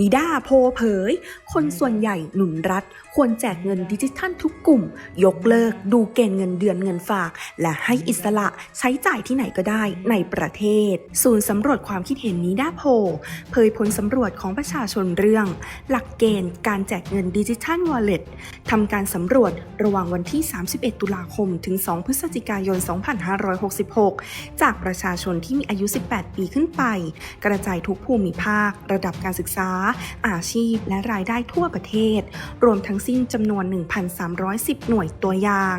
นิด้าโพเผย คนส่วนใหญ่หนุนรัฐ ควรแจกเงินดิจิทัลทุกกลุ่ม ยกเลิกดูเกณฑ์เงินเดือนเงินฝาก และให้อิสระใช้จ่ายที่ไหนก็ได้ในประเทศ ศูนย์สำรวจความคิดเห็นนิด้าโพเผยผลสำรวจของประชาชนเรื่อง หลักเกณฑ์การแจกเงินดิจิทัลวอลเล็ตทำการสำรวจระหว่างวันที่ 31 ตุลาคม ถึง 2 พฤศจิกายน 2566 จากประชาชนที่มีอายุ 18 ปีขึ้นไป กระจายทุกภูมิภาค ระดับการศึกษาอาชีพและรายได้ทั่วประเทศ รวมทั้งสิ้นจำนวน 1,310 หน่วยตัวอย่าง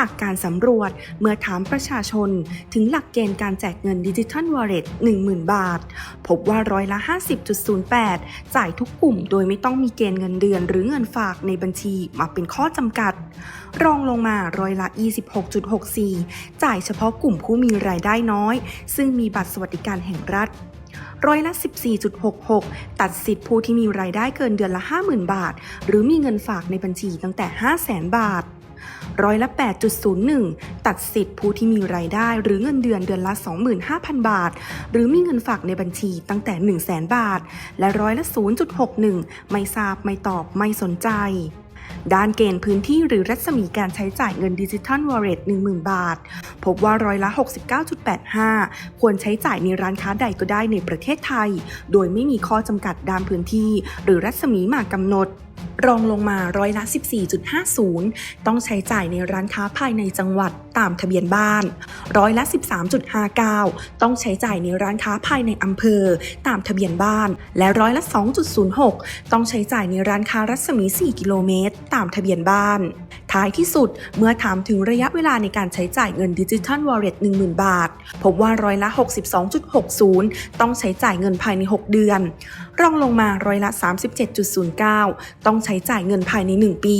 จากการสำรวจเมื่อถามประชาชน ถึงหลักเกณฑ์การแจกเงินดิจิทัลวอลเล็ต10,000 บาท พบว่าร้อยละ 50.08 จ่ายทุกกลุ่มโดยไม่ต้องมีเกณฑ์เงินเดือนหรือเงินฝากในบัญชีมาเป็นข้อจำกัด รองลงมาร้อยละ 26.64 จ่ายเฉพาะกลุ่มผู้มีรายได้น้อย ซึ่งมีบัตรสวัสดิการแห่งรัฐ ร้อยละ 14.66 ตัดสิทธิ์ผู้ที่มีรายได้เกินเดือนละ 50,000 บาท หรือมีเงินฝากในบัญชีตั้งแต่ 500,000 บาทร้อยละ 8.01 ตัดสิทธิ์ผู้ที่มีรายได้หรือเงินเดือนเดือนละ 25,000 บาท หรือมีเงินฝากในบัญชีตั้งแต่ 100,000 บาท และร้อยละ 0.61 ไม่ทราบไม่ตอบไม่สนใจ ด้านเกณฑ์พื้นที่หรือรัศมีการใช้จ่ายเงินดิจิทัลวอลเล็ต10,000 บาท พบว่าร้อยละ 69.85 ควรใช้จ่ายในร้านค้าใดก็ได้ในประเทศไทย โดยไม่มีข้อจำกัดด้านพื้นที่ หรือรัศมีมากำหนด รองลงมาร้อยละ 14.50 ต้องใช้จ่ายในร้านค้าภายในจังหวัดตามทะเบียนบ้าน ร้อยละ 13.59 ต้องใช้จ่ายในร้านค้าภายในอำเภอ ตามทะเบียนบ้าน และร้อยละ 2.06 ต้องใช้จ่ายในร้านค้ารัศมี 4 กิโลเมตร ตามทะเบียนบ้าน ท้ายที่สุด เมื่อถามถึงระยะเวลาในการใช้จ่ายเงินดิจิทัลวอลเล็ต10,000 บาท พบว่าร้อยละ 62.60 ต้องใช้จ่ายเงินภายใน 6 เดือน รองลงมาร้อยละ 37.09 ต้องใช้จ่ายเงินภายใน 1 ปี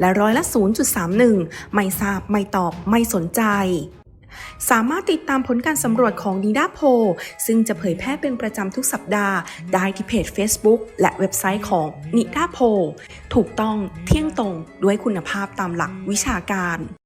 และร้อยละ 0.31 ไม่ทราบไม่ตอบไม่สนใจ สามารถติดตามผลการสำรวจของนีดาโพซึ่งจะเผยแพร่เป็นประจำทุกสัปดาห์ ได้ที่เพจ Facebook และเว็บไซต์ของนิดาโพถูกต้องเที่ยงตรงด้วยคุณภาพตามหลักวิชาการ